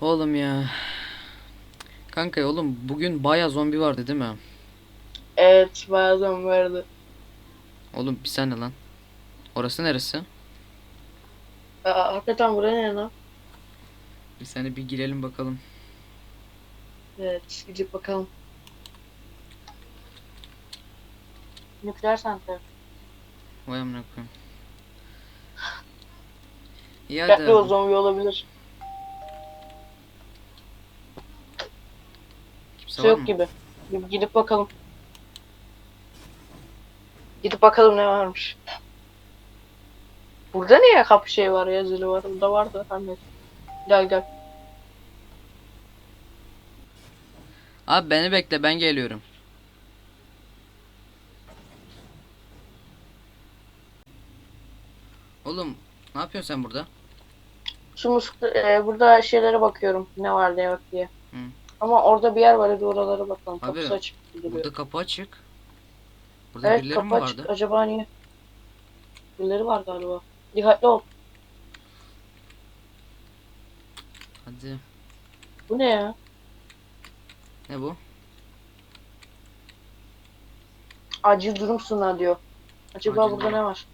Oğlum ya. Kanka oğlum bugün baya zombi vardı değil mi? Evet bazen vardı. Oğlum bir saniye lan. Orası neresi? Aa, hakikaten buraya ne lan? Bir saniye bir girelim bakalım. Evet gidip bakalım. Nükleer santral. Vay amına koyayım. İyi hadi. Abi. zombi olabilir. Kimse var yok mı? gibi. Gidip bakalım. Gidip bakalım ne varmış. Burada niye kapı şey var ya zili var? Burada vardı hani. Gel gel. Abi beni bekle ben geliyorum. Oğlum ne yapıyorsun sen burada? Şu musluk, e, burada şeylere bakıyorum. Ne var ne yok diye. Hı. Ama orada bir yer var hadi oralara bakalım. Abi, Kapısı açık duruyor. Burada kapı açık. Burada Evet birileri mi kapı açık. vardı? Acaba niye? Birileri var galiba. Dikkatli ol. Hadi. Bu ne ya? Ne bu? Acil durum sunar diyor. Acaba Acil burada durum. ne var?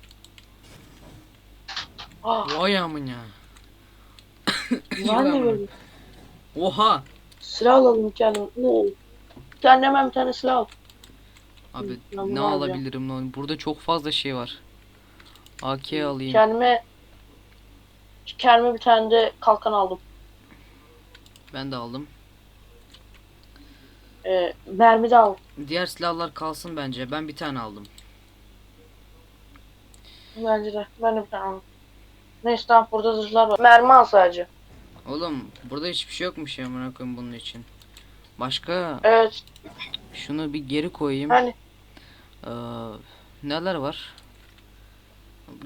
Ah, Vay amına. güzel mi böyle? Oha. Silah alalım kendime. Oo. Kendime bir tane silah al. Abi ben bunu ne alacağım. alabilirim lan? Burada çok fazla şey var. AK alayım. Kendime kendime bir tane de kalkan aldım. Ben de aldım. Ee, mermi de al. Diğer silahlar kalsın bence. Ben bir tane aldım. Bence de. Ben de bir tane aldım. Neyse tamam burada zırhlar var. Mermi al sadece. Oğlum burada hiçbir şey yokmuş ya koyayım bunun için. Başka Evet. şunu bir geri koyayım. Hani Ee, neler var?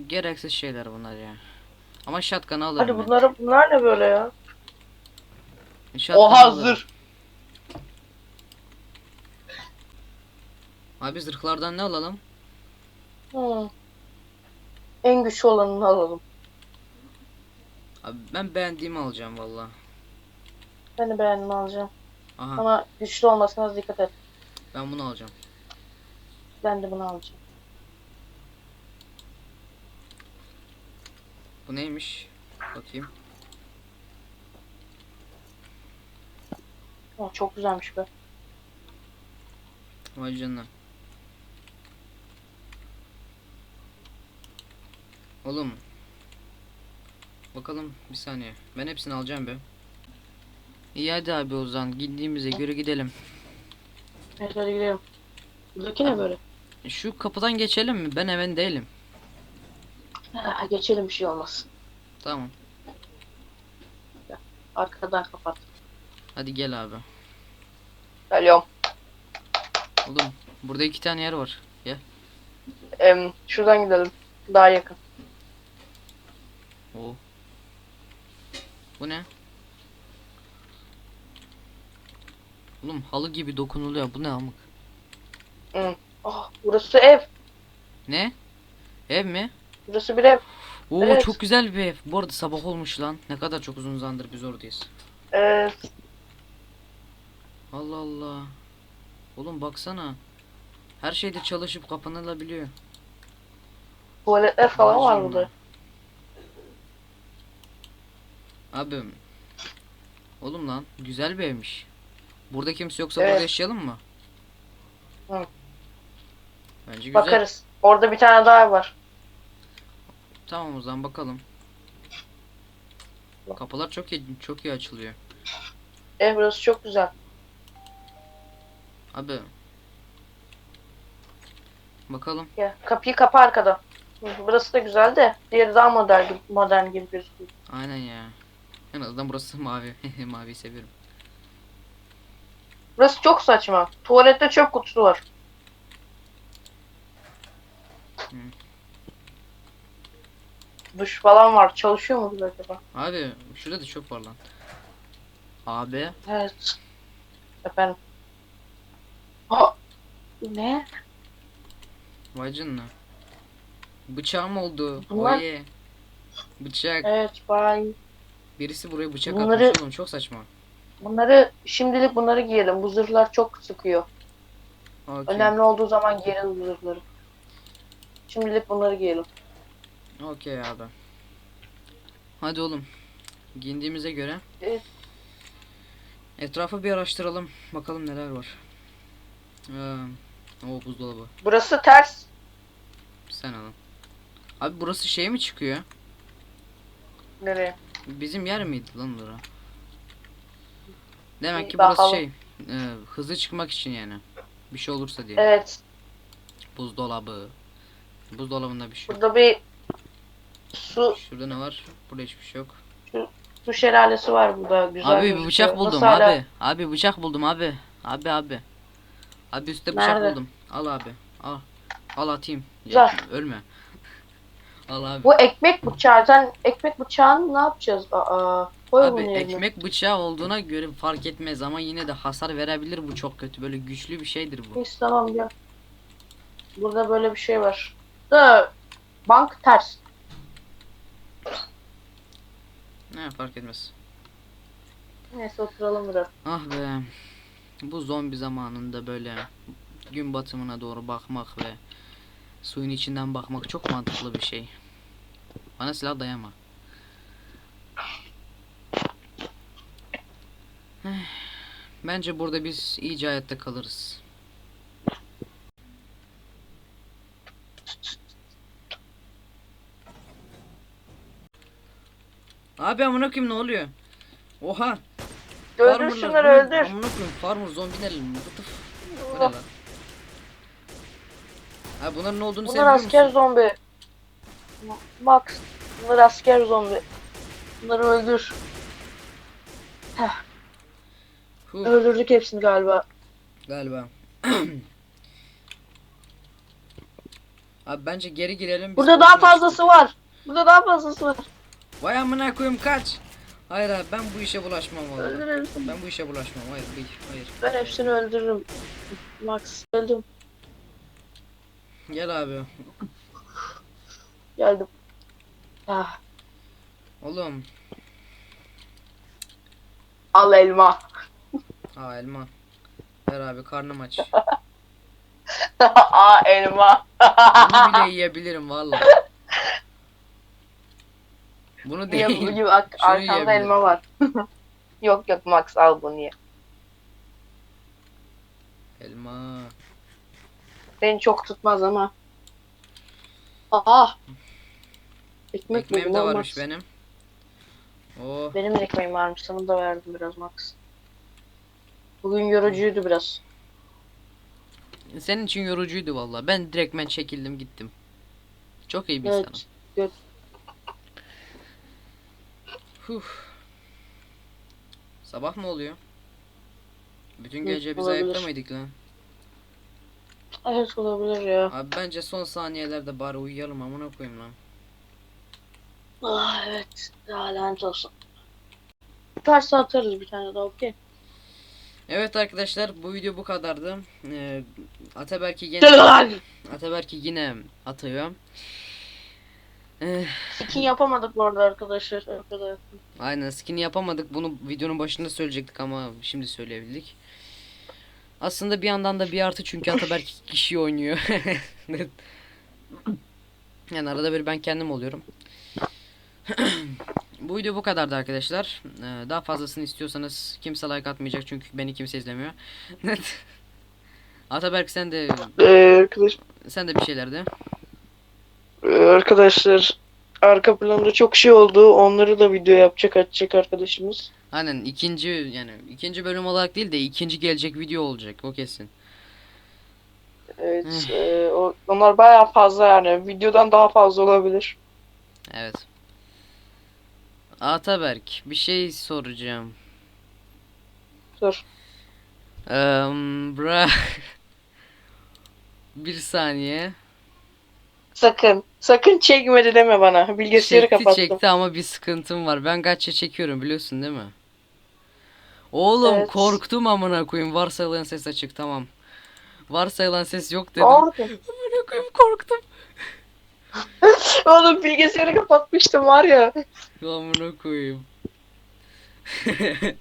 Gereksiz şeyler bunlar ya. Ama shotgun alırım. hadi ben. bunları bunlar ne böyle ya? Shotgun Oha alırım. zırh. Abi zırhlardan ne alalım? Hmm. En güçlü olanını alalım. Abi ben beğendiğimi alacağım valla. Ben de beğendim alacağım. Aha Ama güçlü olmasına dikkat et. ben bunu alacağım. Ben de bunu alacağım. Bu neymiş? Bakayım. Oh, çok güzelmiş be. Vay canına. Oğlum. Bakalım bir saniye. Ben hepsini alacağım be. İyi hadi abi o zaman gittiğimize göre gidelim. Evet hadi gidelim. Buradaki ne böyle? Şu kapıdan geçelim mi? Ben hemen değilim. Ha, geçelim bir şey olmaz. Tamam. Arkadan kapat. Hadi gel abi. Geliyorum. Oğlum burada iki tane yer var. Em, şuradan gidelim. Daha yakın. Oo. Bu ne? Oğlum halı gibi dokunuluyor. Bu ne amık? Oh, burası ev. Ne? Ev mi? Burası bir ev. Oo Evet. çok güzel bir ev. Bu arada sabah olmuş lan. Ne kadar çok uzun zamandır biz oradayız. Ee, Allah Allah. Oğlum baksana. Her şeyde çalışıp kapanılabiliyor. tuvaletler falan var Vay burada. canına. Abim. Oğlum lan güzel bir evmiş. Burada kimse yoksa Evet. burada yaşayalım mı? Hı. Bence güzel. Bakarız. Orada bir tane daha ev var. Tamam o zaman bakalım. Kapılar çok iyi çok iyi açılıyor. Ev burası çok güzel. Abi. Bakalım. Ya, kapıyı kapa arkada. Hı, Burası da güzel de diğeri daha modern gibi, modern gibi gözüküyor. Aynen ya. En azından burası mavi. Maviyi seviyorum. Burası çok saçma. Tuvalette çöp kutusu var. Hı. Duş falan var. Çalışıyor mu bu acaba? Abi şurada da çöp var lan. Abi. Evet. Efendim. Aa, ne? Vay canına. Bıçağım oldu. Bunlar- Oye. Bıçak. Evet bay. Birisi buraya bıçak Bunları- atmış oğlum çok saçma. Bunları şimdilik bunları giyelim. Bu zırhlar çok sıkıyor. Okey. Önemli olduğu zaman giyelim bu zırhları. Şimdilik bunları giyelim. Okey abi. Hadi oğlum. Giyindiğimize göre Evet. etrafı bir araştıralım. Bakalım neler var. Ee, o buzdolabı. Burası ters. Sen alın. Abi burası şey mi çıkıyor? Nereye? Bizim yer miydi lan bura? Demek ki burası bakalım. şey. e, hızlı çıkmak için yani. Bir şey olursa diye. Evet. Buzdolabı. Buzdolabında bir şey yok. Burada bir su Şurada ne var? Burada hiçbir şey yok. su şelalesi var burada. Güzel abi bir gözüküyor. bıçak Nasıl buldum hala- abi. Abi bıçak buldum abi. Abi abi. Abi üstte bıçak Nerede? buldum. Al abi. Al. Al atayım. Güzel. Ya, ölme. Al abi. Bu ekmek bıçağı. Sen ekmek bıçağını ne yapacağız? Aa, koy Abi bunu yerine. ekmek bıçağı olduğuna göre fark etmez ama yine de hasar verebilir bu çok kötü. Böyle güçlü bir şeydir bu. Neyse tamam gel. Burada böyle bir şey var. Da bank ters. Ne fark etmez. Neyse oturalım biraz. Ah be. Bu zombi zamanında böyle gün batımına doğru bakmak ve suyun içinden bakmak çok mantıklı bir şey. Bana silah dayama. Eh, Bence burada biz iyice hayatta kalırız. Abi amına koyayım ne oluyor? Oha. Öldür şunları öldür. Amına koyayım farmer zombiler? What the f- Bu ne lan? Ha bunların ne olduğunu sen Bunlar asker musun? zombi. Ma- Max. Bunlar asker zombi. Bunları öldür. Huh, Öldürdük hepsini galiba. galiba. Abi bence geri girelim. biz Burada daha boşuna fazlası var. Burada daha fazlası var. Vay amına koyayım kaç. Hayır abi ben bu işe bulaşmam vallahi. Ben bu işe bulaşmam. Hayır hayır. hayır. Ben hepsini öldürürüm. Max öldüm. Gel abi. Geldim. Ah, Oğlum. al elma. Ha elma. Ver abi karnım aç. Aa elma. Bunu bile yiyebilirim vallahi. Bunu değil. bugün ak- Şunu arkamda yiyebilirim. elma var. yok yok Max al bunu ye. Elma. Beni çok tutmaz ama. Aa. Ekmek Ekmeğim de varmış benim. Oh. Benim de ekmeğim varmış. Sana da verdim biraz Max. Bugün yorucuydu biraz. Senin için yorucuydu vallahi. Ben direktmen çekildim gittim. Çok iyi bir insanım. Evet. Huh. Sabah mı oluyor? Bütün gece biz ayakta mıydık lan? Evet olabilir ya. Abi bence son saniyelerde bari uyuyalım amına koyayım lan. Ah evet. Ya lanet olsun. Tutarsa atarız bir tane daha okey. Evet arkadaşlar bu video bu kadardı. Ee, Ataberk'i Lan! Ataberk'i yine atıyor. Ee, Skin yapamadık bu arada arkadaşlar. Arkadaşlar. aynen skin yapamadık. Bunu videonun başında söyleyecektik ama şimdi söyleyebildik. Aslında bir yandan da bir artı çünkü Ataberk iki kişi oynuyor. yani arada bir ben kendim oluyorum. bu video bu kadardı arkadaşlar. Ee, daha fazlasını istiyorsanız kimse like atmayacak çünkü beni kimse izlemiyor. Ataberk sen de Ee, arkadaş, sen de bir şeyler de. Ee, arkadaşlar arka planda çok şey oldu. Onları da video yapacak açacak arkadaşımız. Aynen ikinci yani ikinci bölüm olarak değil de ikinci gelecek video olacak o kesin. Evet. e, o- onlar bayağı fazla yani. Videodan daha fazla olabilir. Evet. Ataberk bir şey soracağım. Dur. Eee bra bir saniye. Sakın. Sakın çekmedi deme bana. Bilgisayarı Çekti kapattım. çekti ama bir sıkıntım var. Ben gacha çekiyorum biliyorsun değil mi? Oğlum Evet. korktum amına koyayım. Varsayılan ses açık tamam. Varsayılan ses yok dedim. Amına koyayım korktum. oğlum bilgisayarı kapatmıştım var ya. Amına koyayım.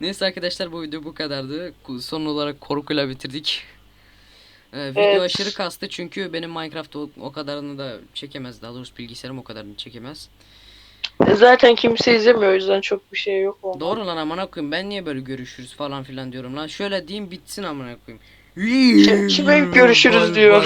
Neyse arkadaşlar bu video bu kadardı. Son olarak korkuyla bitirdik. Ee, video Evet. aşırı kastı çünkü benim Minecraft o, o kadarını da çekemez. Daha doğrusu bilgisayarım o kadarını çekemez. E, Zaten kimse izlemiyor o yüzden çok bir şey yok. onda. Doğru lan amına koyayım. Ben niye böyle görüşürüz falan filan diyorum lan. Şöyle diyeyim bitsin amına koyayım. Kime görüşürüz diyor.